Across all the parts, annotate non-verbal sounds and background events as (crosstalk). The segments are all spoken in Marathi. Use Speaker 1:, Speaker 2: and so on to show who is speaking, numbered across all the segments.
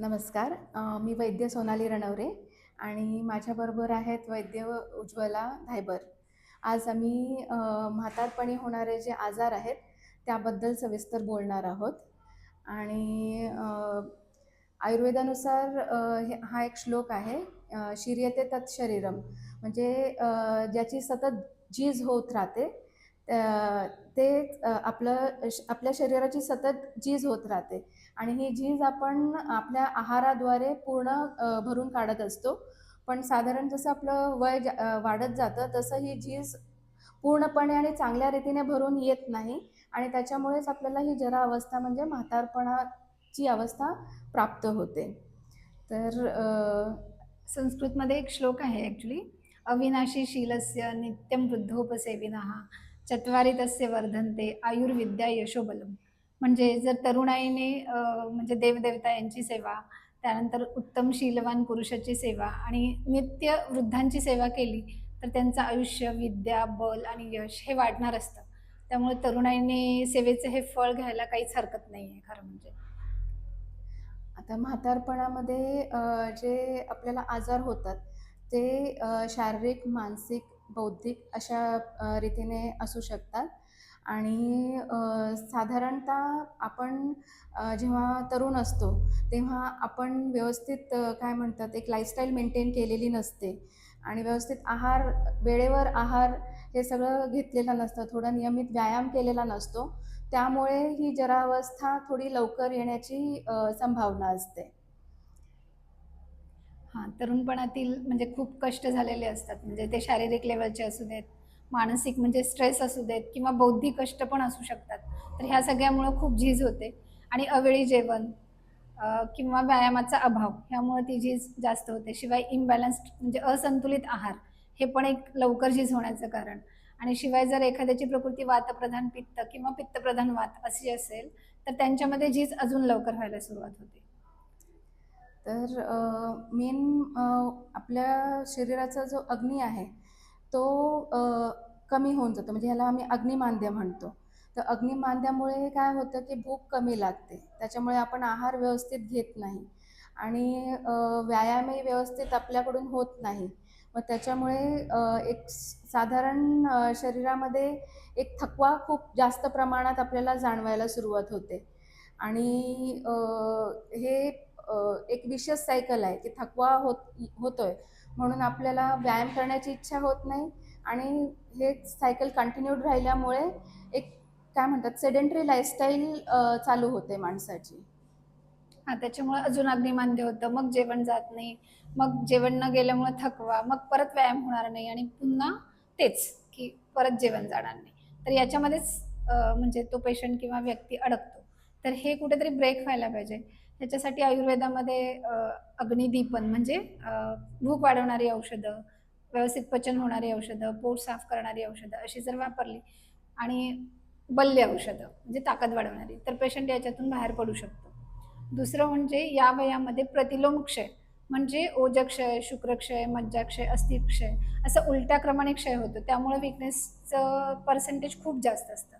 Speaker 1: नमस्कार. मी वैद्य सोनाली रणवरे आणि माझ्याबरोबर आहेत वैद्य उज्ज्वला धायबर. आज आम्ही म्हातारपणी होणारे जे आजार आहेत त्याबद्दल सविस्तर बोलणार आहोत. आणि आयुर्वेदानुसार हे हा एक श्लोक आहे शिर्यते तत् शरीरम. म्हणजे ज्याची सतत झीज होत राहते ते आपलं श- आपल्या शरीराची सतत झीज होत राहते. आणि ही झीज आपण आपल्या आहाराद्वारे पूर्ण भरून काढत असतो. पण साधारण जसं आपलं वय वाढत जातं तसं ही झीज पूर्णपणे आणि चांगल्या रीतीने भरून येत नाही. आणि त्याच्यामुळेच आपल्याला ही जरा अवस्था म्हणजे म्हातारपणाची अवस्था प्राप्त होते. तर
Speaker 2: संस्कृतमध्ये एक श्लोक आहे ॲक्च्युली अविनाशी शीलस्य नित्यम वृद्धोपसेविनः चत्वारी तस्य वर्धन्ते आयुर्विद्या यशोबलम. म्हणजे जर तरुणाईने म्हणजे देवदेवता यांची सेवा त्यानंतर उत्तम शीलवान पुरुषाची सेवा आणि नित्य वृद्धांची सेवा केली तर त्यांचं आयुष्य विद्या बल आणि यश हे वाढणार असतं. त्यामुळे तरुणाईने सेवेचं हे फळ घ्यायला काहीच हरकत नाही आहे खरं म्हणजे.
Speaker 1: आता म्हातारपणामध्ये जे आपल्याला आजार होतात ते शारीरिक मानसिक बौद्धिक अशा रीतीने असू शकतात. आणि साधारणतः आपण जेव्हा तरुण असतो तेव्हा आपण व्यवस्थित काय म्हणतात एक लाईफस्टाईल मेंटेन केलेली नसते. आणि व्यवस्थित आहार वेळेवर आहार हे सगळं घेतलेलं नसतं. थोडा नियमित व्यायाम केलेला नसतो. त्यामुळे ही जरावस्था थोडी लवकर येण्याची संभावना असते.
Speaker 2: हां, तरुणपणातील म्हणजे खूप कष्ट झालेले असतात. म्हणजे ते शारीरिक लेवलचे असू देत, मानसिक म्हणजे स्ट्रेस असू देत किंवा बौद्धिक कष्ट पण असू शकतात. तर ह्या सगळ्यामुळं खूप झीज होते आणि अवेळी जेवण किंवा व्यायामाचा अभाव ह्यामुळे ती झीज जास्त होते. शिवाय इम्बॅलन्स्ड म्हणजे असंतुलित आहार हे पण एक लवकर झीज होण्याचं कारण आणि शिवाय जर एखाद्याची प्रकृती वातप्रधान पित्त किंवा पित्तप्रधान वात अशी असेल, तर त्यांच्यामध्ये झीज अजून लवकर व्हायला सुरुवात होते.
Speaker 1: तर मेन आपल्या शरीराचा जो अग्नी आहे तो कमी होऊन जातो. म्हणजे ह्याला आम्ही अग्निमांद्य म्हणतो. तर अग्निमांद्यामुळे काय होतं की भूक कमी लागते. त्याच्यामुळे आपण आहार व्यवस्थित घेत नाही. आणि व्यायामही व्यवस्थित आपल्याकडून होत नाही. मग त्याच्यामुळे एक साधारण शरीरामध्ये एक थकवा खूप जास्त प्रमाणात आपल्याला जाणवायला सुरुवात होते. आणि हे एक विशेष सायकल आहे की थकवा होत होतोय म्हणून आपल्याला व्यायाम करण्याची इच्छा होत नाही आणि हे सायकल कंटिन्यूड राहिल्यामुळे एक काय म्हणतात सेडेंटरी लाईफस्टाईल चालू होते माणसाची
Speaker 2: हा त्याच्यामुळे अजून अग्निमांद्य होतं. मग जेवण जात नाही. मग जेवण न गेल्यामुळे थकवा, मग परत व्यायाम होणार नाही आणि पुन्हा तेच, की परत जेवण जाणार नाही. तर याच्यामध्येच म्हणजे तो पेशंट किंवा व्यक्ती अडकतो. तर हे कुठेतरी ब्रेक व्हायला पाहिजे. त्याच्यासाठी आयुर्वेदामध्ये अग्निदीपन म्हणजे भूक वाढवणारी औषधं, व्यवस्थित पचन होणारी औषधं, पोट साफ करणारी औषधं अशी जर वापरली आणि बल्य औषधं म्हणजे ताकद वाढवणारी, तर पेशंट याच्यातून बाहेर पडू शकतो. दुसरं म्हणजे या वयामध्ये प्रतिलोम क्षय म्हणजे ओजक्षय, शुक्रक्षय, मज्जाक्षय, अस्थिक्षय असं उलट्या क्रमाने क्षय होतो. त्यामुळे विकनेसचं पर्सेंटेज खूप जास्त असतं.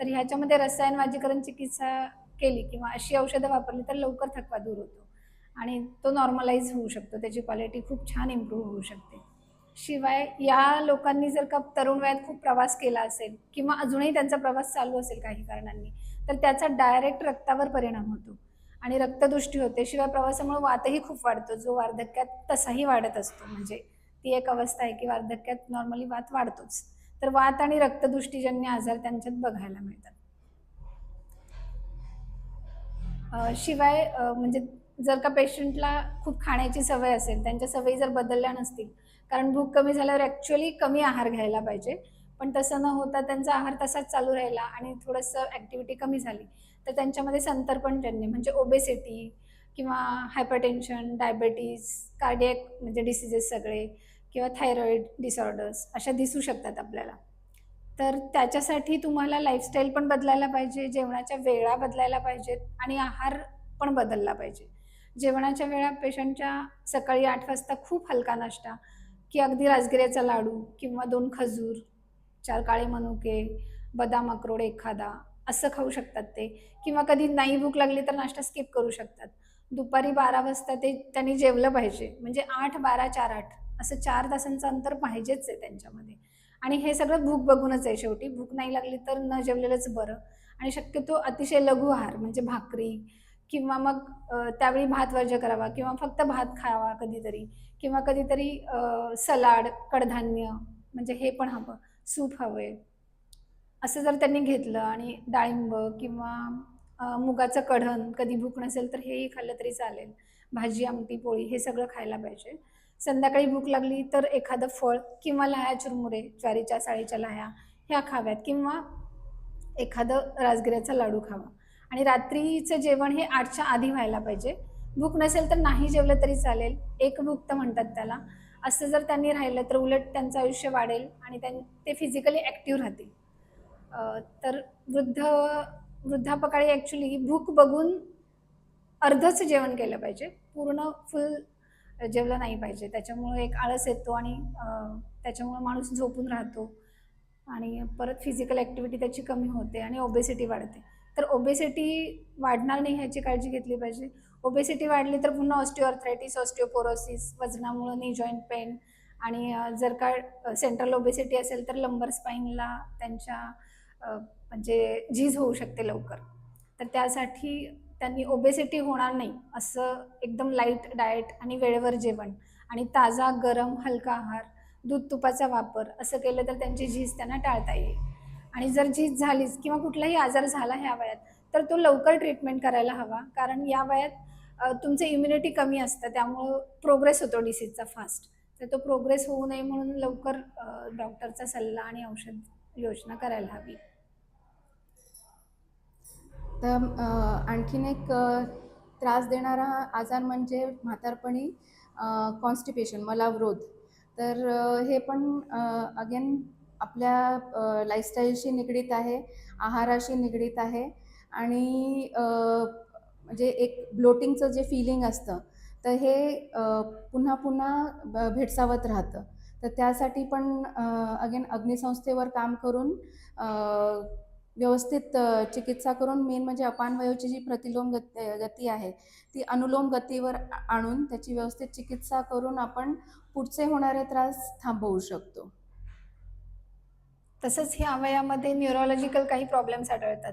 Speaker 2: तर ह्याच्यामध्ये रसायन वाजीकरण चिकित्सा केली किंवा अशी औषधं वापरली तर लवकर थकवा दूर होतो आणि तो नॉर्मलाईज होऊ शकतो. त्याची क्वालिटी खूप छान इम्प्रूव्ह होऊ शकते. शिवाय या लोकांनी जर का तरुण वयात खूप प्रवास केला असेल किंवा अजूनही त्यांचा प्रवास चालू असेल काही कारणांनी, तर त्याचा डायरेक्ट रक्तावर परिणाम होतो आणि रक्तदृष्टी होते. शिवाय प्रवासामुळे वातही खूप वाढतो, जो वार्धक्यात तसाही वाढत असतो. म्हणजे ती एक अवस्था आहे, की वार्धक्यात नॉर्मली वात वाढतोच. तर वात आणि रक्तदृष्टीजन्य आजार त्यांच्यात बघायला मिळतात. अ, शिवाय म्हणजे जर का पेशंटला खूप खाण्याची सवय असेल, त्यांच्या सवयी जर बदलल्या नसतील, कारण भूक कमी झाल्यावर ॲक्च्युअली कमी आहार घ्यायला पाहिजे. पण तसं न होता त्यांचा आहार तसाच चालू राहिला आणि थोडंसं ॲक्टिव्हिटी कमी झाली, तर त्यांच्यामध्ये संतर्पणजन्य म्हणजे ओबेसिटी किंवा हायपरटेन्शन, डायबिटीज, कार्डियक म्हणजे डिसीजेस सगळे किंवा थायरॉईड डिसऑर्डर्स अशा दिसू शकतात आपल्याला. तर त्याच्यासाठी तुम्हाला लाईफस्टाईल पण बदलायला पाहिजे, जेवणाच्या वेळा बदलायला पाहिजेत आणि आहार पण बदलला पाहिजे. जेवणाच्या वेळा पेशंटच्या सकाळी आठ वाजता खूप हलका नाश्ता, की अगदी राजगिऱ्याचा लाडू किंवा दोन खजूर, चार काळे मनुके, बदाम अक्रोड एखादा असं खाऊ शकतात ते किंवा कधी नाही भूक लागली तर नाश्ता स्किप करू शकतात. दुपारी बारा वाजता ते त्यांनी जेवलं पाहिजे म्हणजे आठ बारा चार आठ असं चार तासांचं अंतर पाहिजेच आहे त्यांच्यामध्ये आणि हे सगळं भूक बघूनच आहे शेवटी. भूक नाही लागली तर न जेवलेलंच बरं. आणि शक्यतो अतिशय लघु आहार म्हणजे भाकरी किंवा मग त्यावेळी भात वर्ज करावा किंवा फक्त भात खावा कधीतरी किंवा कधीतरी सलाड कडधान्य म्हणजे हे पण हवं. सूप हवंय असं जर त्यांनी घेतलं आणि डाळिंब किंवा मुगाचं कढण कधी भूक नसेल तर हेही खाल्लं तरी चालेल. भाजी आमटी पोळी हे सगळं खायला पाहिजे. संध्याकाळी भूक लागली तर एखादं फळ किंवा लाह्या चुरमुरे ज्वारीच्या साळीच्या लाह्या ह्या खाव्यात किंवा एखादं राजगिऱ्याचा लाडू खावा. आणि रात्रीचं जेवण हे आठच्या आधी व्हायला पाहिजे. भूक नसेल तर नाही जेवलं तरी चालेल. एक भूक तर म्हणतात त्याला. असं जर त्यांनी राहिलं तर उलट त्यांचं आयुष्य वाढेल आणि त्यां ते फिजिकली ॲक्टिव्ह राहतील. तर वृद्ध वृद्धापकाळी ॲक्च्युली भूक बघून अर्धच जेवण केलं पाहिजे. पूर्ण फुल जेवलं नाही पाहिजे. त्याच्यामुळं एक आळस येतो आणि त्याच्यामुळं माणूस झोपून राहतो. आणि परत फिजिकल ॲक्टिव्हिटी त्याची कमी होते आणि ओबेसिटी वाढते. तर ओबेसिटी वाढणार नाही ह्याची काळजी घेतली पाहिजे. ओबेसिटी वाढली तर पुन्हा ऑस्टिओआर्थरायटिस ऑस्टिओपोरोसिस वजनामुळं नी जॉईंट पेन आणि जर का सेंट्रल ओबेसिटी असेल तर लंबर स्पाईनला त्यांच्या म्हणजे झीज होऊ शकते लवकर. तर त्यासाठी त्यांनी ओबेसिटी होणार नाही असं एकदम लाइट डाएट आणि वेळेवर जेवण आणि ताजा गरम हलका आहार दूध तुपाचा वापर असं केलं तर त्यांची झीज त्यांना टाळता येईल. आणि जर झीज झालीच किंवा कुठलाही आजार झाला ह्या वयात तर तो लवकर ट्रीटमेंट करायला हवा. कारण या वयात तुमचं इम्युनिटी कमी असतं त्यामुळं प्रोग्रेस होतो डिसीजचा फास्ट तर तो प्रोग्रेस होऊ नये म्हणून लवकर डॉक्टरचा सल्ला आणि औषध योजना करायला हवी.
Speaker 1: तर आणखीन एक त्रास देणारा आजार म्हणजे म्हातारपणी कॉन्स्टिपेशन मलावरोध. तर हे पण अगेन आपल्या लाईफस्टाईलशी निगडीत आहे आहाराशी निगडीत आहे आणि म्हणजे एक ब्लोटिंगचं जे फिलिंग असतं तर हे पुन्हा पुन्हा ब- भेडसावत राहतं. तर त्यासाठी पण अगेन अग्निसंस्थेवर काम करून व्यवस्थित चिकित्सा करून मेन म्हणजे अपानवयोची जी प्रतिलोम गती गती आहे ती अनुलोम गतीवर आणून त्याची व्यवस्थित चिकित्सा करून आपण पुढचे होणारे त्रास थांबवू शकतो.
Speaker 2: तसंच ह्या वयामध्ये न्यूरोलॉजिकल काही प्रॉब्लेम्स आढळतात.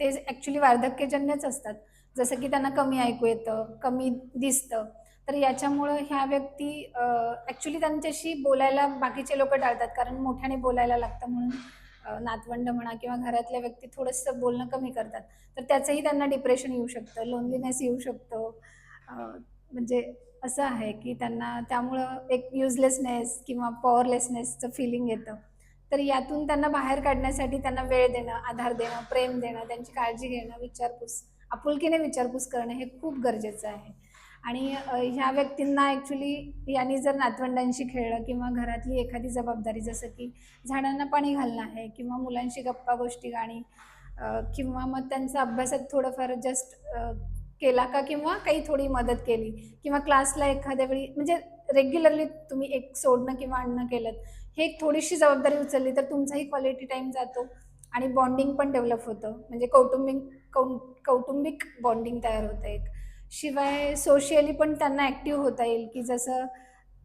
Speaker 2: ते ॲक्च्युली वार्धक्यजन्यच असतात. जसं की त्यांना कमी ऐकू येतं कमी दिसतं. तर याच्यामुळं ह्या व्यक्ती ॲक्च्युली त्यांच्याशी बोलायला बाकीचे लोक टाळतात. कारण मोठ्याने बोलायला लागतं म्हणून नातवंड म्हणा किंवा घरातल्या व्यक्ती थोडंसं बोलणं कमी करतात. तर त्याचंही त्यांना डिप्रेशन येऊ शकतं लोनलीनेस येऊ शकतो. म्हणजे असं आहे की त्यांना त्यामुळं एक युजलेसनेस किंवा पॉवरलेसनेसचं फिलिंग येतं. तर यातून त्यांना बाहेर काढण्यासाठी त्यांना वेळ देणं आधार देणं प्रेम देणं त्यांची काळजी घेणं विचारपूस आपुलकीने विचारपूस करणं हे खूप गरजेचं आहे. आणि ह्या व्यक्तींना ॲक्च्युली यांनी जर नातवंडांशी खेळलं किंवा घरातली एखादी जबाबदारी जसं की झाडांना पाणी घालणं आहे किंवा मुलांशी गप्पा गोष्टी गाणी किंवा मग त्यांचा अभ्यासात थोडंफार जस्ट केला का किंवा काही थोडी मदत केली किंवा क्लासला एखाद्या वेळी म्हणजे रेग्युलरली तुम्ही एक सोडणं किंवा आणणं केलं हे एक थोडीशी जबाबदारी उचलली तर तुमचाही क्वालिटी टाईम जातो आणि बॉन्डिंग पण डेव्हलप होतं. म्हणजे कौटुंबिक कौ कौटुंबिक बॉन्डिंग तयार होतं एक. शिवाय सोशियली पण त्यांना ॲक्टिव्ह होता येईल. की जसं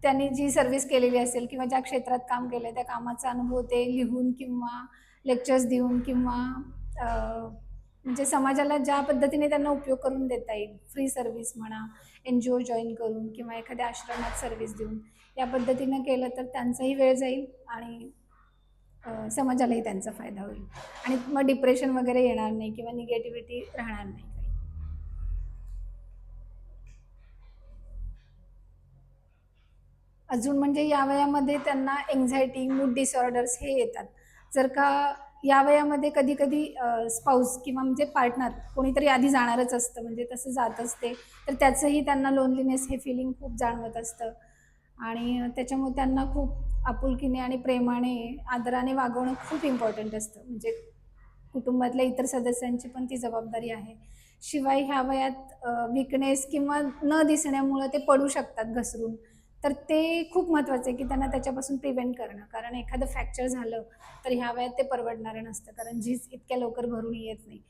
Speaker 2: त्यांनी जी सर्व्हिस केलेली असेल किंवा ज्या क्षेत्रात काम केलं त्या कामाचा अनुभव ते लिहून किंवा लेक्चर्स देऊन किंवा म्हणजे समाजाला ज्या पद्धतीने त्यांना उपयोग करून देता येईल. फ्री सर्व्हिस म्हणा एन जी ओ जॉईन करून किंवा एखाद्या आश्रमात सर्व्हिस देऊन या पद्धतीनं केलं तर त्यांचाही वेळ जाईल आणि समाजालाही त्यांचा फायदा होईल. आणि मग डिप्रेशन वगैरे येणार नाही किंवा निगेटिव्हिटी राहणार नाही काही अजून म्हणजे या वयामध्ये त्यांना एन्झायटी मूड डिसऑर्डर्स हे येतात. जर का या वयामध्ये कधी कधी स्पाऊस किंवा म्हणजे पार्टनर कोणीतरी आधी जाणारच असतं म्हणजे तसं जात असते तर त्याचंही त्यांना लोनलीनेस हे फिलिंग खूप जाणवत असतं. आणि त्याच्यामुळे त्यांना खूप आपुलकीने आणि प्रेमाने आदराने वागवणं खूप इम्पॉर्टंट असतं. म्हणजे कुटुंबातल्या इतर सदस्यांची पण ती जबाबदारी आहे. शिवाय ह्या वयात विकनेस किंवा न दिसण्यामुळं ते पडू शकतात घसरून. तर ते खूप महत्त्वाचं आहे की त्यांना त्याच्यापासून प्रिव्हेंट करणं. कारण एखादं फ्रॅक्चर झालं तर ह्या वयात ते परवडणारं नसतं. कारण झीज इतक्या लवकर भरून येत नाही.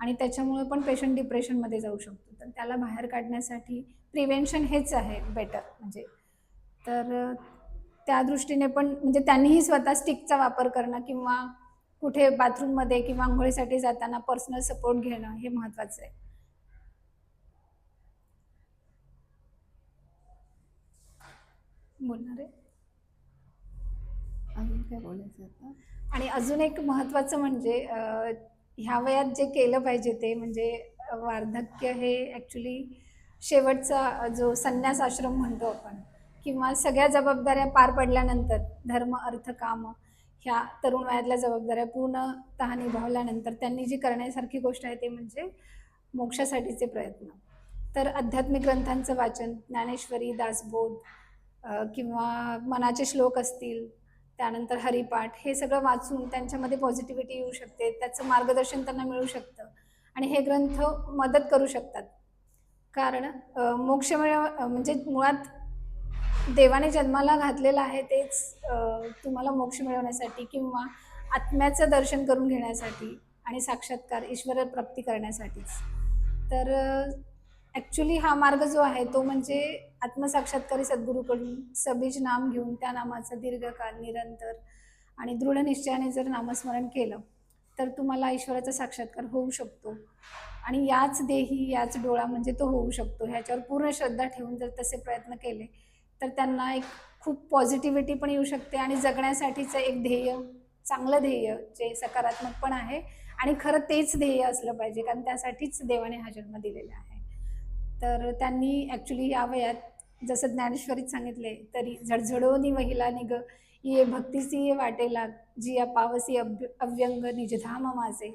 Speaker 2: आणि त्याच्यामुळे पण पेशंट डिप्रेशनमध्ये जाऊ शकतो. तर त्याला बाहेर काढण्यासाठी प्रिव्हेन्शन हेच आहे बेटर म्हणजे तर त्या दृष्टीने पण म्हणजे त्यांनीही स्वतः स्टिकचा वापर करणं किंवा कुठे बाथरूममध्ये किंवा आंघोळीसाठी जाताना पर्सनल सपोर्ट घेणं हे महत्त्वाचं आहे. बोलणार आहे.
Speaker 1: अजून काय बोलायचं आता?
Speaker 2: आणि अजून एक महत्त्वाचं म्हणजे ह्या वयात जे केलं पाहिजे ते म्हणजे वार्धक्य हे ॲक्च्युली शेवटचा जो संन्यास आश्रम म्हणतो आपण किंवा सगळ्या जबाबदाऱ्या पार पडल्यानंतर धर्म अर्थ काम ह्या तरुण वयातल्या जबाबदाऱ्या पूर्णतः निभावल्यानंतर त्यांनी जी करण्यासारखी गोष्ट आहे ते म्हणजे मोक्षासाठीचे प्रयत्न. तर आध्यात्मिक ग्रंथांचं वाचन ज्ञानेश्वरी दासबोध किंवा मनाचे श्लोक असतील त्यानंतर हरिपाठ हे सगळं वाचून त्यांच्यामध्ये पॉझिटिव्हिटी येऊ शकते त्याचं मार्गदर्शन त्यांना मिळू शकतं आणि हे ग्रंथ मदत करू शकतात. कारण मोक्ष मिळव म्हणजे मुळात देवाने जन्माला घातलेलं आहे तेच तुम्हाला मोक्ष मिळवण्यासाठी किंवा आत्म्याचं दर्शन करून घेण्यासाठी आणि साक्षात्कार ईश्वर प्राप्ती करण्यासाठीच. तर ॲक्च्युली हा मार्ग जो आहे तो म्हणजे आत्मसाक्षात्कारी सद्गुरूकडून सबीज नाम घेऊन त्या नामाचं दीर्घकाळ निरंतर आणि दृढ निश्चयाने जर नामस्मरण केलं तर तुम्हाला ईश्वराचा साक्षात्कार होऊ शकतो. आणि याच देही याच डोळा म्हणजे तो होऊ शकतो. ह्याच्यावर पूर्ण श्रद्धा ठेवून जर तसे प्रयत्न केले तर त्यांना एक खूप पॉझिटिव्हिटी पण येऊ शकते आणि जगण्यासाठीचं एक ध्येय चांगलं ध्येय जे सकारात्मक पण आहे आणि खरं तेच ध्येय असलं पाहिजे कारण त्यासाठीच देवाने हा जन्म दिलेला आहे. तर त्यांनी ॲक्च्युली या वयात जसं ज्ञानेश्वरीत सांगितले तरी झडझडोनी वहिला निग ये भक्तीसी ये वाटेला जी या पावसी अभ्य अव्यंग निजधाम माझे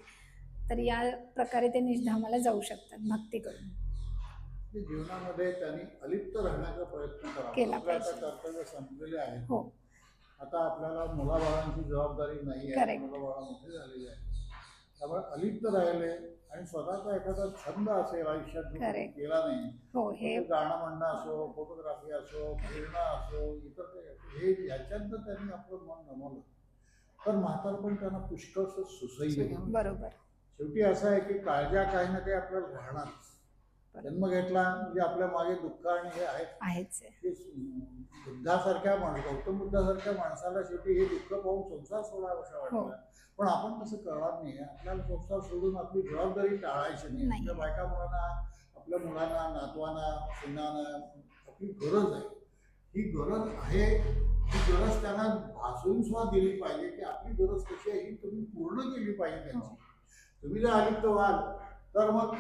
Speaker 2: तर या प्रकारे ते निजधामाला जाऊ शकतात भक्ती करून
Speaker 3: की जीवनामध्ये त्यांनी अलिप्त राहण्याचा प्रयत्न
Speaker 2: केला.
Speaker 3: कर्तव्य संपलेले आहे.
Speaker 2: हो.
Speaker 3: आता आपल्याला मुलाबाळांची जबाबदारी नाही आहे. मुलाबाळा मोठी झालेली आहे. त्यामुळे अलिप्त राहिले आणि स्वतःचा एखादा छंद असेल आयुष्यात जो तुम्ही
Speaker 2: Correct.
Speaker 3: केला नाही
Speaker 2: हो हे
Speaker 3: मग ते गाणं म्हणणं असो फोटोग्राफी असो फिरणं असो इतर काही असो, हे ह्याच्यात जर त्यांनी आपलं मन रमवलं तर म्हातारपण त्यांना पुष्कळसं सुसह्य.
Speaker 2: बरोबर.
Speaker 3: शेवटी असं आहे की काळजा काही ना काही आपल्याला राहणार. जन्म घेतला म्हणजे आपल्या मागे दुःख आणि हे आहे
Speaker 2: आहेच आहे.
Speaker 3: की बुद्धासारख्या माणूस गौतम बुद्धासारख्या माणसाला शेवटी हे दुःख पाहून संसार सोडावासा
Speaker 2: हो.
Speaker 3: वाटला पण आपण तसं करणार नाही. आपल्याला संसार सोडून आपली जबाबदारी टाळायची नाही. आपल्या बायका मुलांना आपल्या मुलांना नातवांना सुनांना आपली गरज आहे. ही गरज आहे ही गरज त्यांना भासून सुद्धा दिली पाहिजे की आपली गरज कशी आहे ही तुम्ही पूर्ण केली पाहिजे
Speaker 2: हो.
Speaker 3: त्यांची. तुम्ही जर अलिप्त व्हाल तर मग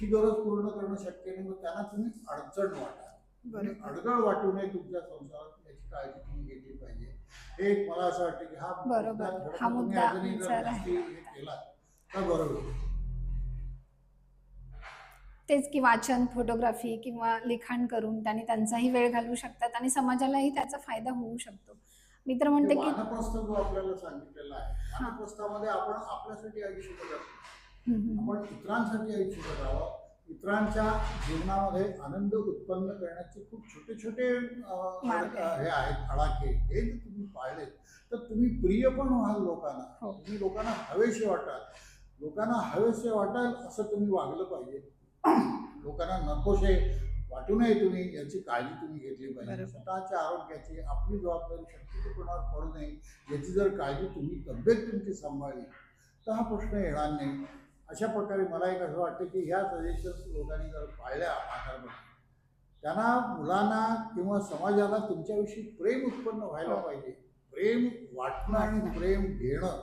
Speaker 3: ही गरज पूर्ण करणं शक्य नाही. मग त्यांना तुम्ही अडचण वाटा. अडगळ वाटू नये तुमच्या संसारात याची काळजी तुम्ही घेतली पाहिजे. हे एक मला असं वाटतं की हा
Speaker 2: बरोबर. हा मुद्दा
Speaker 3: केला तर बरं होईल
Speaker 2: तेच की वाचन फोटोग्राफी किंवा लिखाण करून त्यांनी त्यांचाही वेळ घालवू शकतात आणि समाजालाही त्याचा फायदा होऊ शकतो. मी तर म्हणते
Speaker 3: हे
Speaker 2: की
Speaker 3: वानप्रस्थ जो आपल्याला सांगितलेला आहे वानप्रस्थामध्ये आपण आपल्यासाठी आयुष्य
Speaker 2: हम्म.
Speaker 3: आपण इतरांसाठी आयुष्य जगावं इतरांच्या जीवनामध्ये आनंद उत्पन्न करण्याचे खूप छोटे छोटे. हे आहेत आडाखे हे जर तुम्ही पाळलेत तर तुम्ही प्रिय पण व्हाल लोकांना
Speaker 2: हो.
Speaker 3: तुम्ही लोकांना हवेसे वाटाल लोकांना हवेसे वाटाल असं तुम्ही वागलं पाहिजे लोकांना नकोसे वाटू नये तुम्ही याची काळजी तुम्ही घेतली पाहिजे. स्वतःच्या आरोग्याची आपली जबाबदारी शक्यतो कोणावर पडू नये याची जर काळजी तुम्ही तब्येत तुमची सांभाळली तर हा प्रश्न येणार नाही अशा प्रकारे मला एक असं वाटतं की ह्या सजेशन्स लोकांनी जर पाळल्या म्हातारपणी त्यांना मुलांना किंवा समाजाला तुमच्याविषयी प्रेम उत्पन्न व्हायला
Speaker 2: हो.
Speaker 3: पाहिजे प्रेम वाटणं आणि. प्रेम घेणं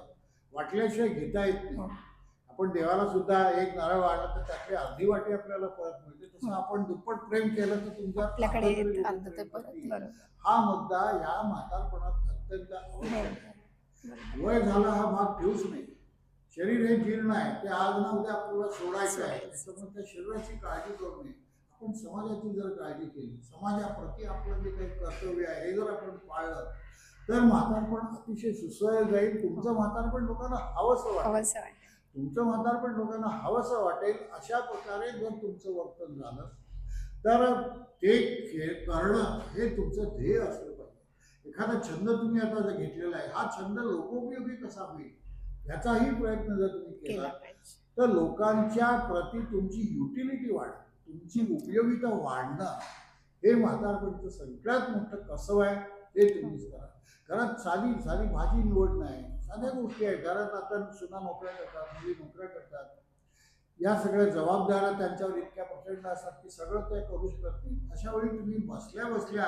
Speaker 3: वाटल्याशिवाय घेता येत
Speaker 2: हो.
Speaker 3: नाही आपण देवाला सुद्धा एक नारळ वाढला तर त्यातली अर्धी वाटी आपल्याला परत मिळते तसं
Speaker 2: हो.
Speaker 3: आपण दुप्पट प्रेम केलं तर तुमच्या हा मुद्दा या म्हातारपणात अत्यंत आवश्यक आहे
Speaker 2: बरोबर.
Speaker 3: वय झाला हा भाग ठेवूच नाही शरीर हे जीर्ण आहे. ते आज ना उद्या आपल्याला सोडायचं आहे. त्याच्यामुळे त्या शरीराची काळजी करू नये. आपण समाजाची जर काळजी केली समाजाप्रती आपलं जे काही कर्तव्य आहे हे जर आपण पाळलं तर म्हातारपण अतिशय सुसह्य जाईल. तुमचं म्हातारपण लोकांना हवंसं वाटेल. तुमचं म्हातारपण लोकांना हवंसं वाटेल. अशा प्रकारे जर तुमचं वर्तन झालं तर ते खेळ करणं हे तुमचं ध्येय असलं पाहिजे. एखादा छंद तुम्ही आता जर घेतलेला आहे हा छंद लोकोपयोगी कसा होईल? याचाही प्रयत्न जर तुम्ही
Speaker 2: केला
Speaker 3: तर लोकांच्या प्रती तुमची युटिलिटी वाढ तुमची उपयोगिता वाढणं हे म्हातारपणचं सगळ्यात मोठं कसं आहे ते तुम्हीच करा. घरात साधी साधी भाजी निवड नाही. साध्या गोष्टी आहेत. घरात आता सुना नोकऱ्या करतात मुली नोकऱ्या करतात. या सगळ्या जबाबदाऱ्या त्यांच्यावर इतक्या प्रचंड असतात की सगळं ते करू शकत नाही. अशा वेळी तुम्ही बसल्या बसल्या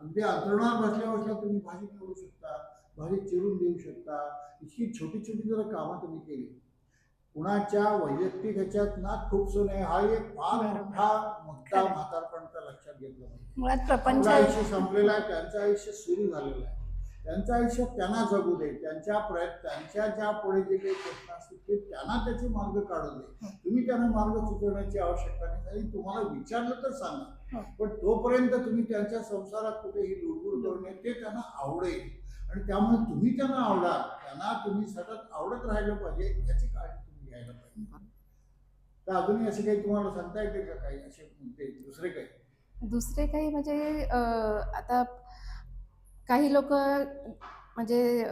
Speaker 3: अगदी अंतरुणावर बसल्या बसल्या तुम्ही भाजी निवडू शकता भाजी चिरून देऊ शकता. इतकी छोटी छोटी जर कामं तुम्ही केली. कुणाच्या वैयक्तिक ह्याच्यात नाक खुपसू नये हा एक फार. मोठा मुद्दा. म्हातारपणचा लक्षात घेतला पाहिजे. आयुष्य संपलेलं आहे त्यांचं आयुष्य सुरू झालेलं आहे. त्यांचं आयुष्य त्यांना जगू दे त्यांच्या प्रयत्न त्यांच्या ज्या पुढे जे काही प्रश्न असतील ते त्यांना त्याचे मार्ग काढू दे. तुम्ही त्यांना मार्ग सुचवण्याची आवश्यकता नाही. आणि तुम्हाला विचारलं तर सांगा.
Speaker 2: हो.
Speaker 3: पण तोपर्यंत तुम्ही त्यांच्या संसारात कुठेही लुडबुड करू नये ते त्यांना आवडेल. आणि त्यामुळे तुम्ही त्यांना आवडा त्यांना तुम्ही सतत आवडत राहिलं पाहिजे याची काळजी तुम्ही घ्यायला पाहिजे. तर अजूनही असे काही तुम्हाला सांगता येते का? काही असे मुद्दे दुसरे काही?
Speaker 1: दुसरे काही म्हणजे आता काही लोक म्हणजे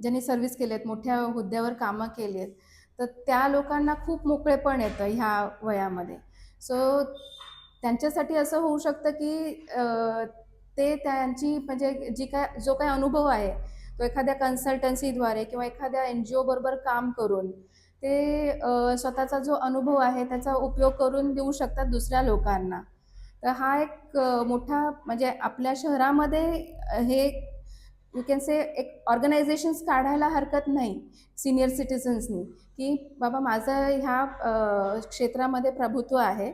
Speaker 1: ज्यांनी सर्व्हिस केलेत मोठ्या हुद्द्यावर कामं केली आहेत तर त्या लोकांना खूप मोकळेपण येतं ह्या वयामध्ये. सो त्यांच्यासाठी असं होऊ शकतं की ते त्यांची म्हणजे जी काय जो काय अनुभव आहे तो एखाद्या कन्सल्टन्सीद्वारे किंवा एखाद्या एन जी ओबरोबर काम करून ते स्वतःचा जो अनुभव आहे त्याचा उपयोग करून देऊ शकतात दुसऱ्या लोकांना. तर हा एक मोठा म्हणजे आपल्या शहरामध्ये हे यू कॅन से एक ऑर्गनायझेशन्स काढायला हरकत नाही सिनियर सिटिझन्सनी की बाबा माझं ह्या क्षेत्रामध्ये प्रभुत्व आहे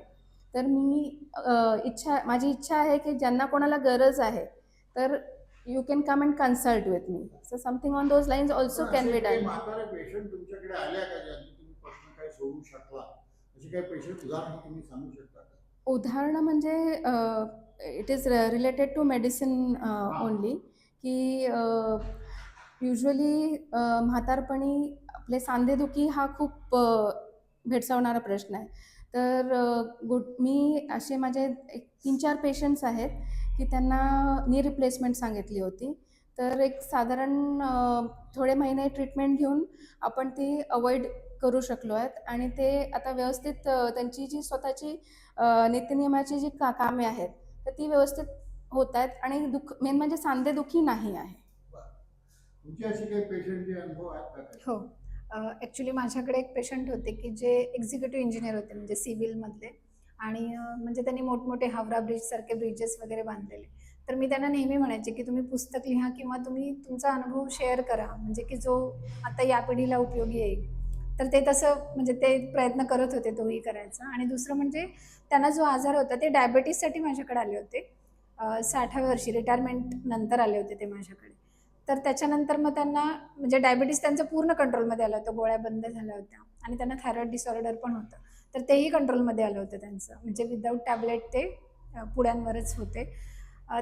Speaker 1: तर मी इच्छा माझी इच्छा आहे की ज्यांना कोणाला गरज आहे तर you can come and consult with me so something on those lines also can be done
Speaker 3: म्हातारे पेशंट तुमच्याकडे आल्या का ज्यांचे तुम्ही प्रश्न काही सोडवू शकला? असे काही पेशंट उदाहरण तुम्ही सांगू शकता का?
Speaker 1: उदाहरणं म्हणजे it is related to medicine only की युजली म्हातारपणी आपले सांधेदुखी हा खूप भेडसावणारा प्रश्न आहे. तर गुड मी असे माझे एक तीन चार पेशंट्स आहेत की त्यांना नी रिप्लेसमेंट सांगितली होती. तर एक साधारण थोडे महिने ट्रीटमेंट घेऊन आपण ती अवॉइड करू शकलो आहेत. आणि ते आता व्यवस्थित त्यांची जी स्वतःची नित्यनियमाची जी का कामे आहेत तर ती व्यवस्थित होत आहेत आणि दुःख मेन म्हणजे सांधेदुखी नाही आहे?
Speaker 2: हो. ॲक्च्युली माझ्याकडे एक पेशंट होते की जे एक्झिक्युटिव्ह इंजिनियर होते म्हणजे सिव्हिलमधले आणि म्हणजे त्यांनी मोठमोठे हावरा ब्रिजसारखे ब्रिजेस वगैरे बांधलेले. तर मी त्यांना नेहमी म्हणायचे की तुम्ही पुस्तक लिहा किंवा तुम्ही तुमचा अनुभव शेअर करा. म्हणजे की जो आता या पिढीला उपयोगी येईल. तर ते तसं म्हणजे ते प्रयत्न करत होते तोही करायचा. आणि दुसरं म्हणजे त्यांना जो आजार होता ते डायबिटीससाठी माझ्याकडे आले होते. साठाव्या वर्षी रिटायरमेंट नंतर आले होते ते माझ्याकडे. तर त्याच्यानंतर मग त्यांना म्हणजे डायबिटीस त्यांचं पूर्ण कंट्रोलमध्ये आलं होतं. गोळ्या बंद झाल्या होत्या. आणि त्यांना थायरॉइड डिसऑर्डर पण होतं. तर तेही कंट्रोलमध्ये आलं होतं त्यांचं. म्हणजे विदाऊट टॅबलेट ते पुड्यांवरच होते.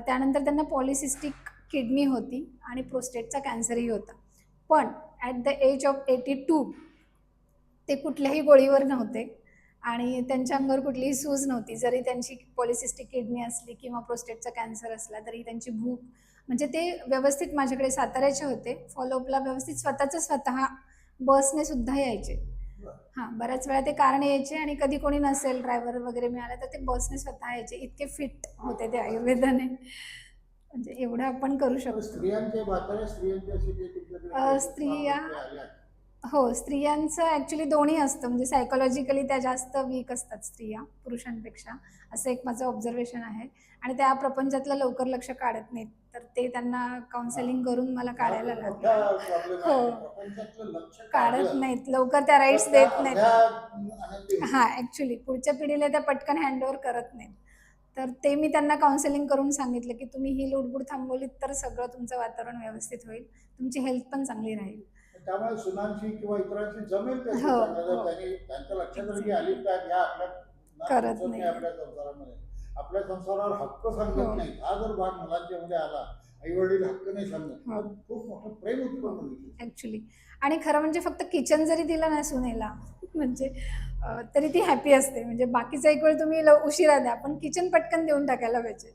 Speaker 2: त्यानंतर त्यांना पॉलिसिस्टिक किडनी होती आणि प्रोस्टेटचा कॅन्सरही होता. पण at the age of eighty two ते कुठल्याही गोळीवर नव्हते. आणि त्यांच्या अंगावर कुठलीही सूज नव्हती. जरी त्यांची पॉलिसिस्टिक किडनी असली किंवा प्रोस्टेटचा कॅन्सर असला तरी त्यांची भूक म्हणजे ते व्यवस्थित माझ्याकडे साताऱ्याचे होते. फॉलोअपला व्यवस्थित स्वतःचं स्वतः बसने सुद्धा यायचे. हां बऱ्याच वेळा ते कारण यायचे आणि कधी कोणी नसेल ड्रायव्हर वगैरे मिळाला तर ते बसने स्वतः यायचे. इतके फिट होते ते आयुर्वेदाने. म्हणजे एवढं आपण करू शकतो. स्त्रिया-. हो स्त्रियांचं ॲक्च्युली दोन्ही असतं. म्हणजे सायकोलॉजिकली त्या जास्त वीक असतात स्त्रिया पुरुषांपेक्षा. असं एक माझं ऑब्झर्वेशन आहे. आणि त्या प्रपंचातलं लवकर लक्ष काढत नाहीत. तर ते त्यांना काउन्सिलिंग करून मला काढायला
Speaker 3: हा
Speaker 2: लागलं. हो. काढत नाहीत. लवकर त्या राईट्स देत नाहीत. हां ॲक्च्युली पुढच्या पिढीला त्या पटकन हँडओव्हर करत नाहीत. तर ते मी त्यांना काउन्सिलिंग करून सांगितलं की तुम्ही ही लुडबुड थांबवलीत तर सगळं तुमचं वातावरण व्यवस्थित होईल. तुमची हेल्थ पण चांगली राहील.
Speaker 3: त्यामुळे सुनांशी किंवा इतरांशी जमेल त्याची
Speaker 2: हो, हो.
Speaker 3: त्यांनी त्यांच्या लक्षात जर की आली तर ह्या आपल्या ना
Speaker 2: करत
Speaker 3: तुमचं
Speaker 2: नाही.
Speaker 3: आपल्या संसारामध्ये आपल्या संसारावर हक्क सांगत
Speaker 2: हो.
Speaker 3: नाही हा जर भाग मुलांच्या मध्ये आला आई वडील हक्क नाही सांगत
Speaker 2: हो.
Speaker 3: तर खूप मोठं प्रेम उत्पन्न होईल
Speaker 2: ॲक्च्युली आणि खरं म्हणजे फक्त किचन जरी दिलं ना सुनेला म्हणजे अं, तरी ती हॅपी असते म्हणजे बाकीचा एक वेळ तुम्ही लव- उशिरा द्या पण किचन पटकन देऊन टाकायला पाहिजे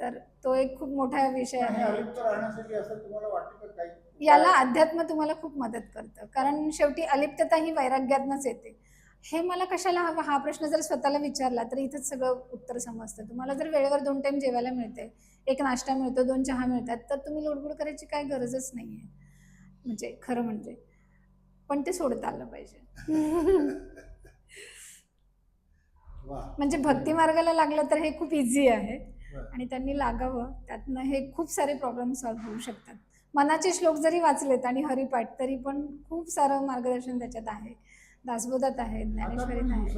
Speaker 2: तर तो एक खूप मोठा विषय आहे
Speaker 3: अलिप्त राहण्यासाठी असं तुम्हाला वाटतं का काही
Speaker 2: याला अध्यात्म तुम्हाला खूप मदत करतं. कारण शेवटी अलिप्तता ही वैराग्यातनंच येते. हे मला कशाला हवं? हा प्रश्न जर स्वतःला विचारला तर इथंच सगळं उत्तर समजतं. तुम्हाला जर वेळेवर दोन टाइम जेवायला मिळते एक नाश्ता मिळतो दोन चहा मिळतात तर तुम्ही लोडगोड करायची काय गरजच नाही आहे म्हणजे खरं म्हणजे. पण ते सोडता आलं पाहिजे. (laughs) म्हणजे भक्ती मार्गाला लागलं तर हे खूप इझी आहे. आणि त्यांनी लागावं. त्यातनं हे खूप सारे प्रॉब्लेम सॉल्व्ह होऊ शकतात. मनाचे श्लोक जरी वाचलेत आणि हरिपाठ तरी पण खूप सारं मार्गदर्शन त्याच्यात आहे. दासबोधात आहे ज्ञानेश्वरीत आहे.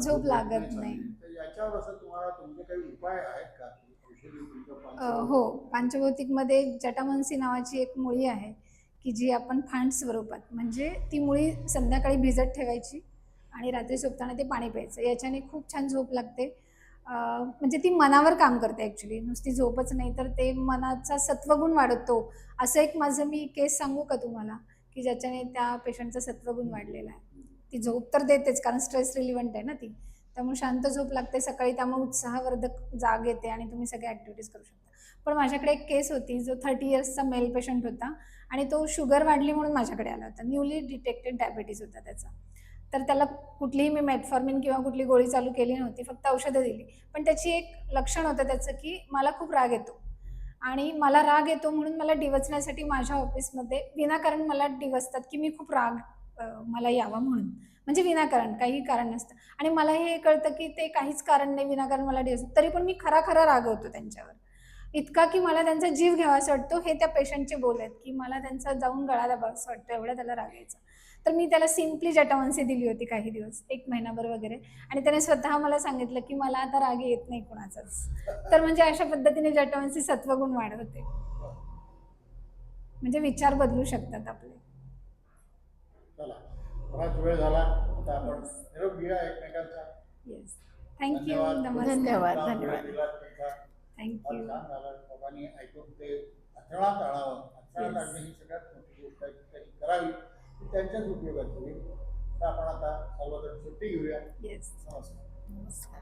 Speaker 2: झोप लागत. नाही. हो पांचभौतिकमध्ये जटामनसी नावाची एक मुळी आहे की जी आपण फांड स्वरूपात म्हणजे ती मुळी संध्याकाळी भिजत ठेवायची आणि रात्री झोपताना ते पाणी प्यायचं. याच्याने खूप छान झोप लागते. म्हणजे ती मनावर काम करते ॲक्च्युली नुसती झोपच नाही तर ते मनाचा सत्वगुण वाढतो. असं एक माझं मी केस सांगू का तुम्हाला? की ज्याच्याने त्या पेशंटचा सत्वगुण वाढलेला आहे. ती झोप तर देतेच कारण स्ट्रेस रिलिव्हंट आहे ना ती. त्यामुळे शांत झोप लागते सकाळी त्यामुळे उत्साहवर्धक जाग येते आणि तुम्ही सगळ्या ॲक्टिव्हिटीज करू शकता. पण माझ्याकडे एक केस होती जो थर्टी इयर्सचा मेल पेशंट होता आणि तो शुगर वाढली म्हणून माझ्याकडे आला होता. न्यूली डिटेक्टेड डायबिटीज होता त्याचा. तर त्याला कुठलीही मी मेटफॉर्मिन किंवा कुठली गोळी चालू केली नव्हती फक्त औषधं दिली. पण त्याची एक लक्षण होतं त्याचं की मला खूप राग येतो. आणि मला राग येतो म्हणून मला डिवचण्यासाठी माझ्या ऑफिसमध्ये विनाकारण मला डिवचतात की मी खूप राग मला यावा म्हणून. म्हणजे विनाकारण काही कारण नसतं. आणि मला हे कळतं की ते काहीच कारण नाही विनाकारण मला डिवचत. तरी पण मी खरा खरा रागवतो त्यांच्यावर. इतका की मला त्यांचा जीव घ्यावासा वाटतो हे त्या पेशंटचे बोल आहेत की मला त्यांचा जाऊन गळा दाबावासा वाटतो एवढा त्याला राग यायचा. तर मी त्याला सिम्पली जटावन्सी दिली होती काही दिवस एक महिनाभर वगैरे. आणि त्याने स्वतः मला सांगितलं की मला आता राग येत नाही कुणाचाच. तर म्हणजे अशा पद्धतीने जटावन्सी सत्वगुण वाढवते म्हणजे विचार बदलू शकतात आपले.
Speaker 3: चला बराच वेळ झाला. आता आपण निरोप घेऊया एकमेकांचा.
Speaker 2: येस थँक्यू
Speaker 3: धन्यवाद.
Speaker 2: नमस्कार.
Speaker 1: धन्यवाद,
Speaker 2: थँक्यू
Speaker 3: लोकांनी ऐकून ते ही सगळ्यात मोठी गोष्ट आहे करावी. त्यांच्याच उपयोगात होईल तर आपण आता सर्वजण सुट्टी घेऊया.
Speaker 1: नमस्कार.